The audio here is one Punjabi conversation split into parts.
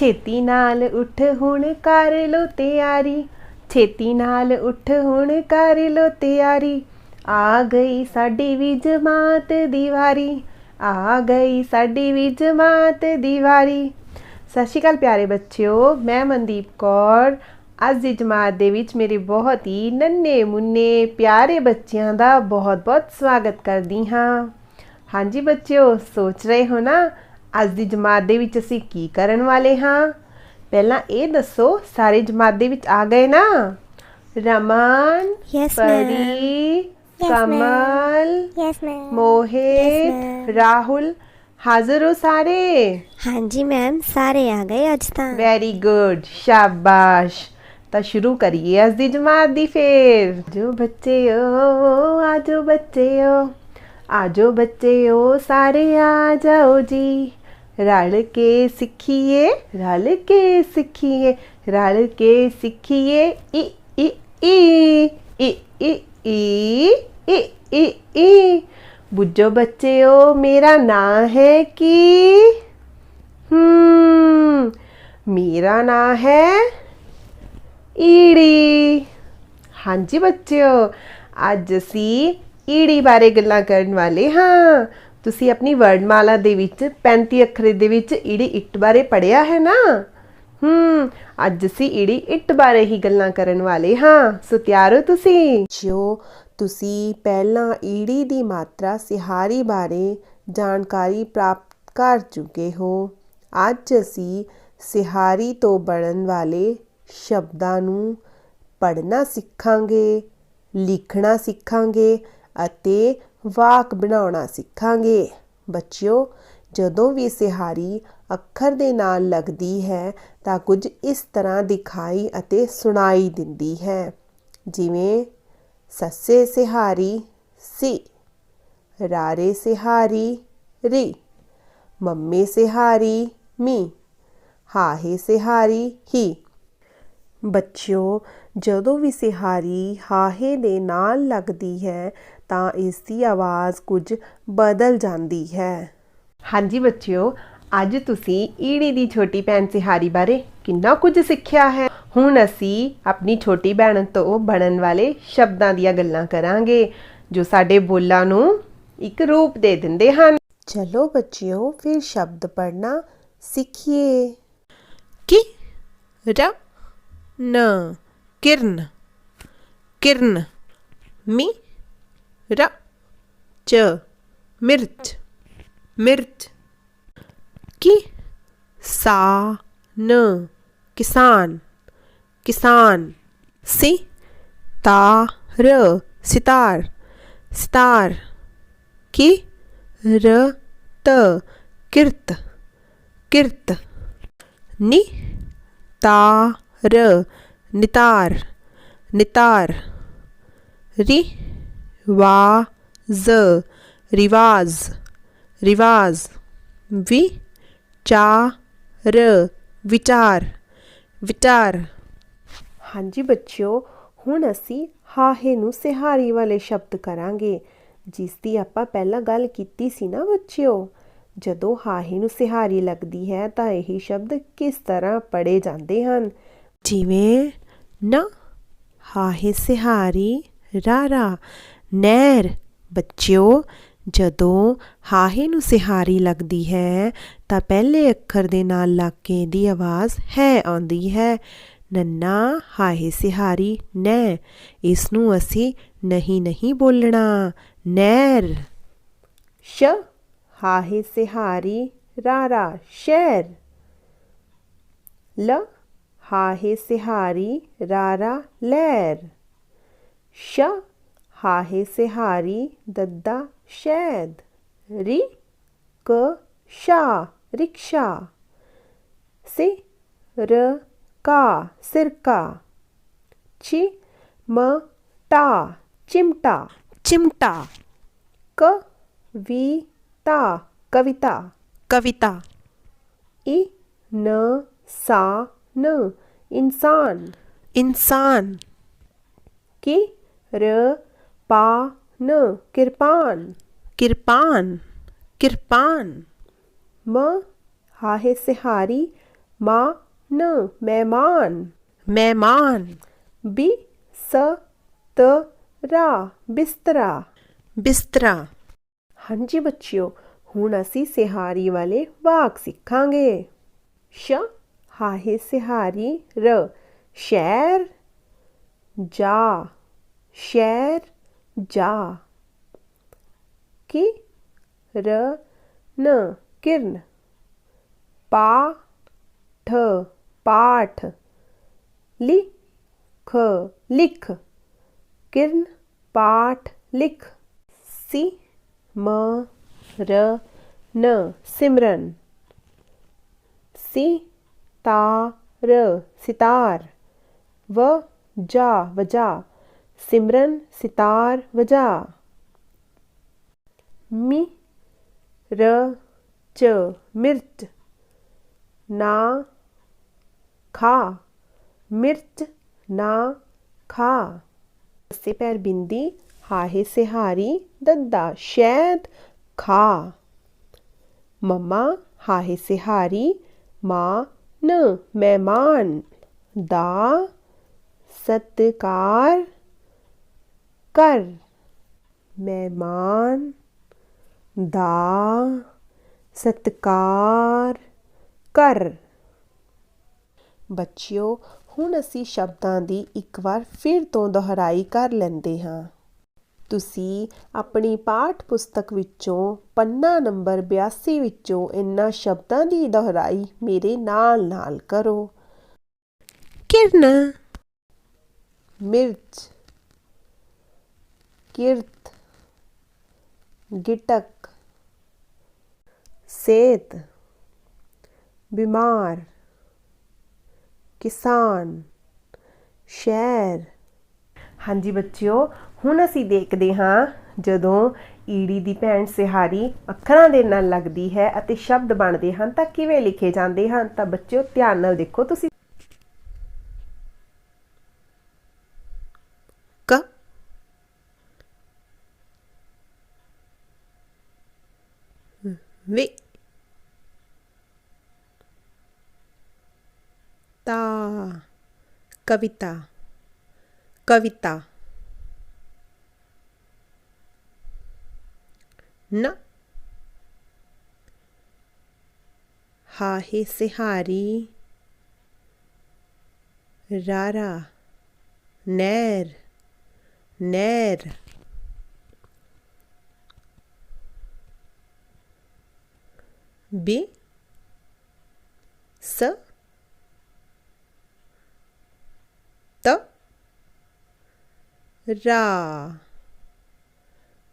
ਛੇਤੀ ਨਾਲ ਉੱਠ ਹੁਣ ਕਰ ਲੋ ਤਿਆਰੀ। ਛੇਤੀ ਨਾਲ ਉੱਠ ਹੁਣ ਕਰ ਲੋ ਤਿਆਰੀ। ਆ ਗਈ ਸਾਡੀ ਵੀ ਜਮਾਤ ਦੀ ਵਾਰੀ। ਆ ਗਈ ਸਾਡੀ ਵੀ ਜਮਾਤ ਦੀ ਵਾਰੀ। ਸਤਿ ਸ਼੍ਰੀ ਅਕਾਲ ਪਿਆਰੇ ਬੱਚਿਓ, ਮੈਂ ਮਨਦੀਪ ਕੌਰ। ਅੱਜ ਦੀ ਜਮਾਤ ਦੇ ਵਿੱਚ ਮੇਰੇ ਬਹੁਤ ਹੀ ਨੰਨੇ ਮੁੰਨੇ ਪਿਆਰੇ ਬੱਚਿਆਂ ਦਾ ਬਹੁਤ-ਬਹੁਤ ਸਵਾਗਤ ਕਰਦੀ ਹਾਂ। ਹਾਂਜੀ ਬੱਚਿਓ, ਸੋਚ ਰਹੇ ਹੋ ਨਾ? ਅੱਜ ਦੀ ਜਮਾਤ ਦੇ ਵਿੱਚ ਅਸੀਂ ਕੀ ਕਰਨ ਵਾਲੇ ਹਾਂ? ਪਹਿਲਾਂ ਇਹ ਦੱਸੋ ਸਾਰੇ ਜਮਾਤ ਦੇ ਵਿੱਚ ਆ ਗਏ ਨਾ? Raman Yes, ma'am. Pari Yes, ma'am. Kamal yes ma'am Mohit. Rahul ਹਾਜ਼ਰ ਹੋ ਸਾਰੇ? ਹਾਂਜੀ ਮੈਮ ਸਾਰੇ ਆ ਗਏ ਅੱਜ ਤਾਂ। ਵੈਰੀ ਗੁੱਡ ਸ਼ਾਬਾਸ਼. ਤਾਂ ਸ਼ੁਰੂ ਕਰੀਏ ਅੱਜ ਦੀ ਜਮਾਤ ਦੀ ਫੇਰ। ਜੋ ਬੱਚਿਓ ਆਜੋ ਬੱਚਿਓ ਆਜੋ ਬੱਚਿਓ ਸਾਰੇ ਆ ਜਾਓ ਜੀ। ਰਲ ਕੇ ਸਿੱਖੀਏ ਰਲ ਕੇ ਸਿੱਖੀਏ ਰਲ ਕੇ ਸਿੱਖੀਏ ਈ ਈ ਈ ਈ ਈ ਈ ਈ ਈ ਈ ਬੁੱਝੋ ਬੱਚਿਓ ਮੇਰਾ ਨਾਂ ਹੈ ਕੀ ਹਮ ਮੇਰਾ ਨਾਂ ਹੈ ਈੜੀ ਹਾਂਜੀ ਬੱਚਿਓ ਅੱਜ ਅਸੀਂ ਈੜੀ ਬਾਰੇ ਗੱਲਾਂ ਕਰਨ ਵਾਲੇ ਹਾਂ ਤੁਸੀਂ ਆਪਣੀ ਵਰਡਮਾਲਾ ਦੇ ਵਿੱਚ 35 ਅੱਖਰੇ ਦੇ ਵਿੱਚ ਈੜੀ ਇੱਟ ਬਾਰੇ ਪੜਿਆ ਹੈ ਨਾ? ਹਮ ਅੱਜ ਅਸੀਂ ਈੜੀ ਇੱਟ ਬਾਰੇ ਹੀ ਗੱਲਾਂ ਕਰਨ ਵਾਲੇ ਹਾਂ। ਸੋ ਤਿਆਰ ਹੋ ਤੁਸੀਂ? ਜੋ ਤੁਸੀਂ ਪਹਿਲਾਂ ਈੜੀ ਦੀ ਮਾਤਰਾ ਸਿਹਾਰੀ ਬਾਰੇ ਜਾਣਕਾਰੀ ਪ੍ਰਾਪਤ ਕਰ ਚੁੱਕੇ ਹੋ। ਅੱਜ ਅਸੀਂ ਸਿਹਾਰੀ ਤੋਂ ਬਣਨ ਵਾਲੇ ਸ਼ਬਦਾਂ ਨੂੰ ਪੜ੍ਹਨਾ ਸਿੱਖਾਂਗੇ, ਲਿਖਣਾ ਸਿੱਖਾਂਗੇ ਅਤੇ ਵਾਕ ਬਣਾਉਣਾ ਸਿੱਖਾਂਗੇ। ਬੱਚਿਓ, ਜਦੋਂ ਵੀ ਸਿਹਾਰੀ ਅੱਖਰ ਦੇ ਨਾਲ ਲੱਗਦੀ ਹੈ ਤਾਂ ਕੁਝ ਇਸ ਤਰ੍ਹਾਂ ਦਿਖਾਈ ਅਤੇ ਸੁਣਾਈ ਦਿੰਦੀ ਹੈ। ਜਿਵੇਂ, ਸੱਸੇ ਸਿਹਾਰੀ, ਸੀ। ਰਾਰੇ ਸਿਹਾਰੀ, ਰੀ। ਮੰਮੇ ਸਿਹਾਰੀ, ਮੀ। ਹਾਹੇ ਸਿਹਾਰੀ, ਹੀ। ਬੱਚਿਓ, ਜਦੋਂ ਵੀ ਸਿਹਾਰੀ ਹਾਹੇ ਦੇ ਨਾਲ ਲੱਗਦੀ ਹੈ ਤਾਂ ਇਸ ਦੀ ਆਵਾਜ਼ ਕੁਝ ਬਦਲ ਜਾਂਦੀ ਹੈ। ਹਾਂਜੀ ਬੱਚਿਓ ਅੱਜ ਤੁਸੀਂ ਈੜੀ ਦੀ ਛੋਟੀ ਭੈਣ ਸਿਹਾਰੀ ਬਾਰੇ ਕਿੰਨਾ ਕੁਝ ਸਿੱਖਿਆ ਹੈ? ਹੁਣ ਅਸੀਂ ਆਪਣੀ ਛੋਟੀ ਭੈਣ ਤੋਂ ਬਣਨ ਵਾਲੇ ਸ਼ਬਦਾਂ ਦੀਆਂ ਗੱਲਾਂ ਕਰਾਂਗੇ ਜੋ ਸਾਡੇ ਬੋਲਾਂ ਨੂੰ ਇੱਕ ਰੂਪ ਦੇ ਦਿੰਦੇ ਹਨ। ਚਲੋ ਬੱਚਿਓ ਫਿਰ ਸ਼ਬਦ ਪੜ੍ਹਨਾ ਸਿੱਖੀਏ। ਕਿ ਰ ਨ ਕਿਰਨ ਕਿਰਨ ਮੀ ਰ ਚ ਮਿਰਚ ਮਿਰਚ ਕਿ ਸਾ ਨ ਕਿਸਾਨ ਕਿਸਾਨ ਸੀ ਤਾ ਰ ਸਿਤਾਰ ਸਿਤਾਰ ਕਿ ਰ ਤ ਕਿਰਤ ਕਿਰਤ ਨੀ ਤਾਰ ਨਿਤਾਰ ਨਿਤਾਰ ਰੀ ਵਾਜ਼, ਰਿਵਾਜ਼ ਰਿਵਾਜ਼, ਵੀ ਵਿਚਾਰ ਵਿਚਾਰ। ਹਾਂਜੀ ਬੱਚਿਓ, ਹੁਣ ਅਸੀਂ ਹਾਹੇ ਨੂੰ ਸਿਹਾਰੀ ਵਾਲੇ ਸ਼ਬਦ ਕਰਾਂਗੇ, ਜਿਸ ਦੀ ਆਪਾਂ ਪਹਿਲਾਂ ਗੱਲ ਕੀਤੀ ਸੀ ਨਾ ਬੱਚਿਓ? ਜਦੋਂ ਹਾਹੇ ਨੂੰ ਸਿਹਾਰੀ ਲੱਗਦੀ ਹੈ, ਤਾਂ ਇਹ ਸ਼ਬਦ ਕਿਸ ਤਰ੍ਹਾਂ ਪੜੇ ਜਾਂਦੇ ਹਨ? ਜਿਵੇਂ, ਨ, ਹਾਹੇ ਸਿਹਾਰੀ ਰਾਰਾ ਨਹਿਰ। ਬੱਚਿਓ, ਜਦੋਂ ਹਾਹੇ ਨੂੰ ਸਿਹਾਰੀ ਲੱਗਦੀ ਹੈ, ਤਾਂ ਪਹਿਲੇ ਅੱਖਰ ਦੇ ਨਾਲ ਲੱਗ ਦੀ ਆਵਾਜ਼ ਹੈ ਆਉਂਦੀ ਹੈ। ਨੰਨਾ, ਹਾਹੇ ਸਿਹਾਰੀ ਨੈ ਇਸ ਨੂੰ ਅਸੀਂ ਨਹੀਂ ਨਹੀਂ ਬੋਲਣਾ। ਨਹਿਰ। ਸ਼, ਹਾਹੇ ਸਿਹਾਰੀ, ਰਾਰਾ, ਸ਼ਹਿਰ। ਲ, ਹਾਹੇ ਸਿਹਾਰੀ, ਰਾਰਾ, ਲਹਿਰ। ਸ਼ ਹਾਹੇ ਸਿਹਾਰੀ ਦੱਦਾ ਸ਼ੈਦ ਰੀ ਕ ਸ਼ਾ ਰਿਕਸ਼ਾ। ਸਿ ਰ ਕਾ ਸਿਰਕਾ। ਚੀ ਮ ਟਾ ਚਿਮਟਾ। ਚਿਮਟਾ। ਕ ਵੀ ਤਾ ਕਵਿਤਾ। ਕਵਿਤਾ। ਇ ਨ ਸਾ ਨ ਇਨਸਾਨ। ਇਨਸਾਨ। ਕੀ ਰ ਪਾਨ ਕਿਰਪਾਨ। ਕਿਰਪਾਨ ਕਿਰਪਾਨ। ਮ ਹਾਹੇ ਸਿਹਾਰੀ ਮਾ ਨ ਮਹਿਮਾਨ। ਮਹਿਮਾਨ। ਬੀ ਸ ਤ ਰਾ ਬਿਸਤਰਾ। ਬਿਸਤਰਾ। ਹਾਂਜੀ ਬੱਚਿਓ ਹੁਣ ਅਸੀਂ ਸਿਹਾਰੀ ਵਾਲੇ ਵਾਕ ਸਿੱਖਾਂਗੇ। ਸ਼ ਹਾਹੇ ਸਿਹਾਰੀ ਰ। ਸ਼ਹਿਰ ਜਾ। ਸ਼ਹਿਰ ਜਾ। ਕੀ ਰ ਨ ਕਿਰਨ। ਪਾ ਠ ਪਾਠ। ਲਿਖ ਲਿਖ। ਕਿਰਨ, ਪਾਠ, ਲਿਖ। ਸੀ ਮ ਰ ਨ ਸਿਮਰਨ। ਸੀ ਤਾ ਰ ਸਿਤਾਰ। ਵ, ਜਾ, ਵਜਾ। ਸਿਮਰਨ, ਸਿਤਾਰ, ਵਜਾ। ਮੀ, ਰ, ਚ, ਮਿਰਚ। ਨਾ, ਖਾ। ਮਿਰਚ, ਨਾ, ਖਾ। ਸੇ ਪੈਰ ਬਿੰਦੀ, ਹਾਹੇ ਸਿਹਾਰੀ, ਦੱਦਾ, ਸ਼ੈਦ, ਖਾ। ਮਮਾ, ਹਾਹੇ ਸਿਹਾਰੀ, ਮਾਂ, ਨ, ਮਹਿਮਾਨ। ਦਾ, ਸਤਕਾਰ। ਕਰ ਮਹਿਮਾਨ ਦਾ ਸਤਿਕਾਰ ਕਰ। ਬੱਚਿਓ, ਹੁਣ ਅਸੀਂ ਸ਼ਬਦਾਂ ਦੀ ਇੱਕ ਵਾਰ ਫਿਰ ਤੋਂ ਦੁਹਰਾਈ ਕਰ ਲੈਂਦੇ ਹਾਂ। ਤੁਸੀਂ ਆਪਣੀ ਪਾਠ ਪੁਸਤਕ ਵਿੱਚੋਂ ਪੰਨਾ ਨੰਬਰ 82 ਵਿੱਚੋਂ ਇਹਨਾਂ ਸ਼ਬਦਾਂ ਦੀ ਦੁਹਰਾਈ ਮੇਰੇ ਨਾਲ ਨਾਲ ਕਰੋ। ਕਿਰਨ, ਮਿਰਚ। ਕਿਰਤ, ਗਿਟਕ, ਸੇਤ, ਬਿਮਾਰ, ਕਿਸਾਨ, ਸ਼ਹਿਰ। ਹਾਂਜੀ ਬੱਚਿਓ, ਹੁਣ ਅਸੀਂ ਦੇਖਦੇ ਹਾਂ ਜਦੋਂ ਈੜੀ ਦੀ ਭੈਣ ਸਿਹਾਰੀ ਅੱਖਰਾਂ ਦੇ ਨਾਲ ਲੱਗਦੀ ਹੈ ਅਤੇ ਸ਼ਬਦ ਬਣਦੇ ਹਨ ਤਾਂ ਕਿਵੇਂ ਲਿਖੇ ਜਾਂਦੇ ਹਨ ਤਾਂ ਬੱਚਿਓ ਧਿਆਨ ਨਾਲ ਦੇਖੋ ਤੁਸੀਂ ਵਿ ਤਾ ਕਵਿਤਾ ਕਵਿਤਾ ਨ ਹਾਹੇ ਸਿਹਾਰੀ ਰਾਰਾ ਨੈਰ ਨੈਰ ਬੀ ਸ ਤ ਰਾ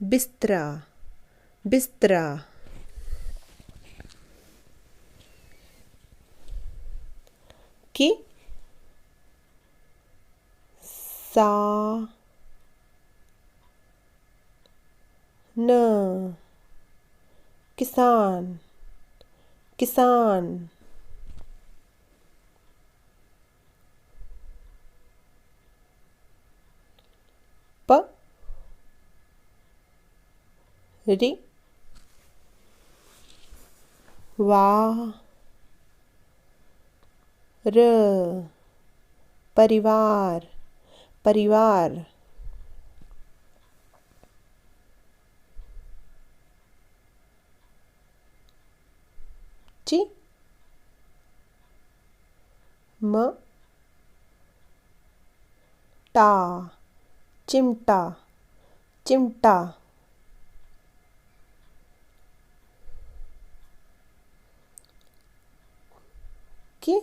ਬਿਸਤਰਾ ਬਿਸਤਰਾ ਕੀ ਸਾ ਨ ਕਿਸਾਨ किसान। प रि वा परिवार। परिवार। ਮ ਟਾ ਚਿਮਟਾ ਚਿਮਟਾ। ਕਿ?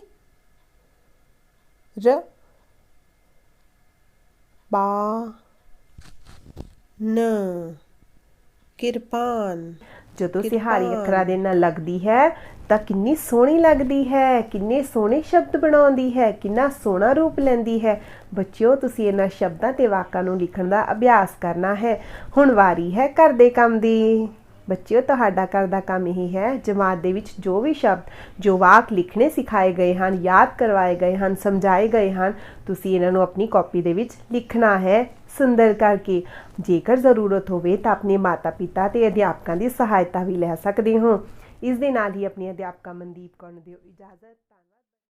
ਰ ਬਾ ਨ। ਕਿਰਪਾਨ। ਜਦੋਂ ਸਿਹਾਰੀ। ਅੱਖਰਾਂ ਦੇ ਨਾਲ ਲੱਗਦੀ ਹੈ ਤਾਂ ਕਿੰਨੀ ਸੋਹਣੀ ਲੱਗਦੀ ਹੈ ਕਿੰਨੇ ਸੋਹਣੇ ਸ਼ਬਦ ਬਣਾਉਂਦੀ ਹੈ ਕਿੰਨਾ ਸੋਹਣਾ ਰੂਪ ਲੈਂਦੀ ਹੈ। ਬੱਚਿਓ ਤੁਸੀਂ ਇਹਨਾਂ ਸ਼ਬਦਾਂ ਤੇ ਵਾਕਾਂ ਨੂੰ ਲਿਖਣ ਦਾ ਅਭਿਆਸ ਕਰਨਾ ਹੈ। ਹੁਣ ਵਾਰੀ ਹੈ ਘਰ ਦੇ ਕੰਮ ਦੀ। ਬੱਚਿਓ ਤੁਹਾਡਾ ਘਰ ਦਾ ਕੰਮ ਇਹ ਹੈ ਜਮਾਤ ਦੇ ਵਿੱਚ ਜੋ ਵੀ ਸ਼ਬਦ ਜੋ ਵਾਕ ਲਿਖਣੇ ਸਿਖਾਏ ਗਏ ਹਨ ਯਾਦ ਕਰਵਾਏ ਗਏ ਹਨ ਸਮਝਾਏ ਗਏ ਹਨ ਤੁਸੀਂ ਇਹਨਾਂ ਨੂੰ ਆਪਣੀ ਕਾਪੀ ਦੇ ਵਿੱਚ ਲਿਖਣਾ ਹੈ। ਸੁੰਦਰ ਕਰਕੇ। ਜੇਕਰ ਜ਼ਰੂਰਤ ਹੋਵੇ ਤਾਂ ਆਪਣੇ ਮਾਤਾ-ਪਿਤਾ ਤੇ ਅਧਿਆਪਕਾਂ ਦੀ ਸਹਾਇਤਾ ਵੀ ਲੈ ਸਕਦੇ ਹੋ। ਇਸ ਦੇ ਨਾਲ ਹੀ ਆਪਣੀ ਅਧਿਆਪਕਾ ਮਨਦੀਪ ਕੌਰ ਨੂੰ ਦਿਓ ਇਜਾਜ਼ਤ।